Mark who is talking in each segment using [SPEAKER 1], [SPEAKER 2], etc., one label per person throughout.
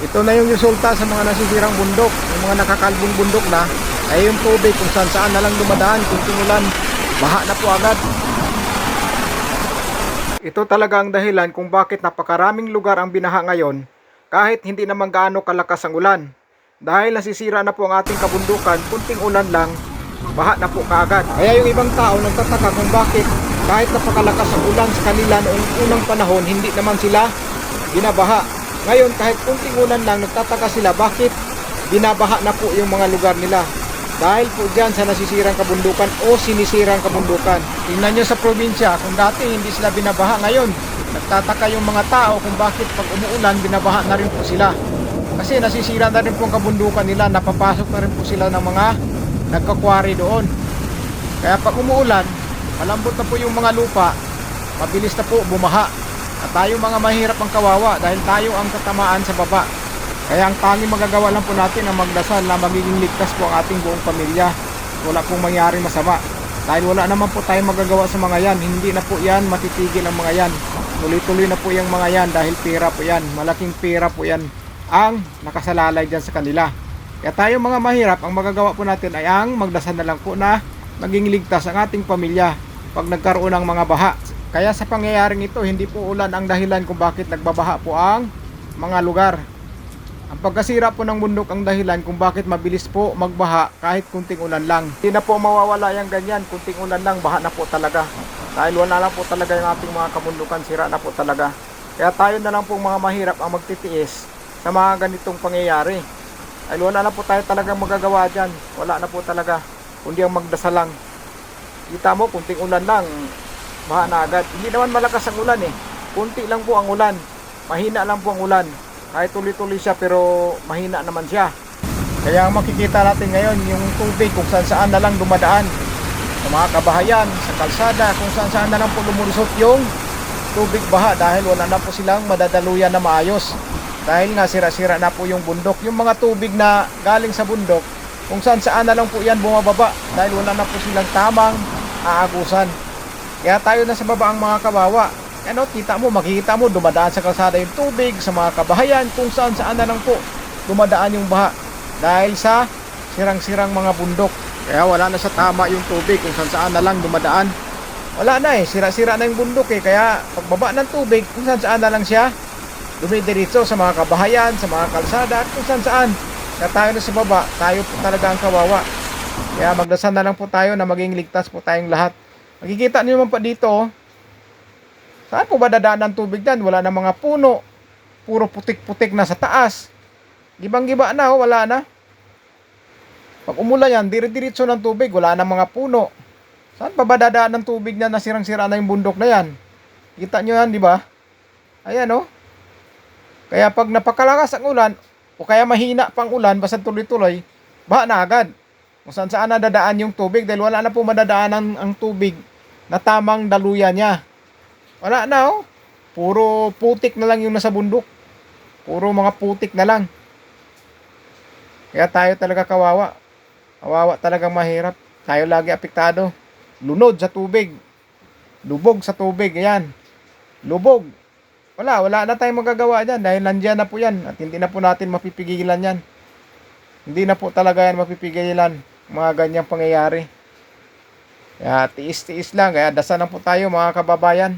[SPEAKER 1] Ito na yung resulta sa mga nasisirang bundok, yung mga nakakalbong bundok na, ay yung tubig kung saan saan na lang dumadaan, kung tumulan, baha na po agad. Ito talaga ang dahilan kung bakit napakaraming lugar ang binaha ngayon kahit hindi naman gaano kalakas ang ulan. Dahil nasisira na po ang ating kabundukan, kunting ulan lang, baha na po kaagad. Kaya yung ibang tao nagtataka kung bakit kahit napakalakas ang ulan sa kanila noong unang panahon, hindi naman sila binabaha. Ngayon kahit kunting ulan lang, nagtataka sila bakit binabaha na po yung mga lugar nila. Dahil po dyan sa nasisirang kabundukan o sinisirang kabundukan. Tingnan nyo sa probinsya, kung dati hindi sila binabaha ngayon, nagtataka yung mga tao kung bakit pag umuulan, binabaha na rin po sila. Kasi nasisira na rin po ang kabundukan nila, napapasok na rin po sila ng mga nagkakwari doon. Kaya pag umuulan, malambot na po yung mga lupa, mabilis na po bumaha. At tayo mga mahirap ang kawawa dahil tayo ang katamaan sa baba. Kaya ang tanging magagawa lang po natin ang magdasal na magiging ligtas po ang ating buong pamilya. Wala pong mangyari masama. Dahil wala naman po tayong magagawa sa mga yan. Hindi na po yan matitigil ang mga yan. Tuloy-tuloy na po yung mga yan dahil pera po yan. Malaking pera po yan ang nakasalalay dyan sa kanila. Kaya tayo mga mahirap, ang magagawa po natin ay ang magdasal na lang po na maging ligtas ang ating pamilya pag nagkaroon ng mga baha. Kaya sa pangyayaring ito, hindi po ulan ang dahilan kung bakit nagbabaha po ang mga lugar. Ang pagkasira po ng bundok ang dahilan kung bakit mabilis po magbaha kahit kunting ulan lang. Hindi na po mawawala yung ganyan, kunting ulan lang, baha na po talaga. Dahil wala lang po talaga yung ating mga kabundukan, sira na po talaga. Kaya tayo na lang po mga mahirap ang magtitiis sa mga ganitong pangyayari. Dahil wala na po tayo talagang magagawa dyan. Wala na po talaga. Kundi ang magdasal lang. Kita mo, kunting ulan lang, baha na agad. Hindi naman malakas ang ulan eh. Kunti lang po ang ulan. Mahina lang po ang ulan. Kahit tuloy-tuloy siya pero mahina naman siya. Kaya ang makikita natin ngayon yung tubig kung saan saan na lang dumadaan. Sa mga kabahayan, sa kalsada, kung saan saan na lang po lumulusot yung tubig baha dahil wala na po silang madadaluyan na maayos. Dahil nga sira-sira na po yung bundok. Yung mga tubig na galing sa bundok, kung saan saan na lang po yan bumababa dahil wala na po silang tamang aagusan. Kaya tayo na sa baba ang mga kawawa. Ano, kita mo, makikita mo, dumadaan sa kalsada yung tubig, sa mga kabahayan, kung saan saan na lang po dumadaan yung baha. Dahil sa sirang-sirang mga bundok. Kaya wala na sa tama yung tubig, kung saan saan na lang dumadaan. Wala na eh, sira-sira na yung bundok eh. Kaya pagbaba ng tubig, kung saan saan na lang siya, dumidiretso sa mga kabahayan, sa mga kalsada, at kung saan saan. Kaya tayo na sa baba, tayo po talaga ang kawawa. Kaya magdasal na lang po tayo na maging ligtas po tayong lahat. Makikita niyo naman pa dito, oh. saan po ba dadaan ng tubig dyan? Wala na mga puno. Puro putik-putik na sa taas. Gibang-giba na, oh, wala na. Pag umulan yan, dire-diretso ng tubig, wala na mga puno. Saan pa ba dadaan ng tubig na nasirang-sira na yung bundok na yan? Kita nyo yan, di ba? Ayan, oh. Kaya pag napakalakas ang ulan, o kaya mahina pang ulan, basta tuloy-tuloy, baha na agad. Kung saan saan nadadaan yung tubig dahil wala na po madadaan ang, ang tubig na tamang daluyan niya. Wala na oh. Puro putik na lang yung nasa bundok. Puro mga putik na lang. Kaya tayo talaga kawawa. Kawawa talagang mahirap. Tayo lagi apektado. Lunod sa tubig. Lubog sa tubig. Ayan. Lubog. Wala, wala na tayong magagawa dyan dahil nandiyan na po yan at hindi na po natin mapipigilan yan. Hindi na po talaga yan mapipigilan mga ganyang pangyayari. Kaya tiis-tiis lang, kaya dasal lang po tayo mga kababayan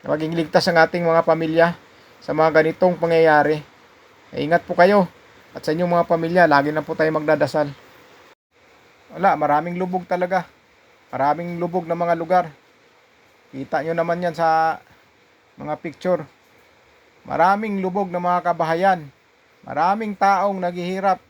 [SPEAKER 1] na maging ligtas ang ating mga pamilya sa mga ganitong pangyayari. Ingat po kayo at sa inyong mga pamilya, lagi na po tayo magdadasal. Wala, maraming lubog talaga. Maraming lubog na mga lugar. Kita nyo naman yan sa mga picture. Maraming lubog na mga kabahayan. Maraming taong naghihirap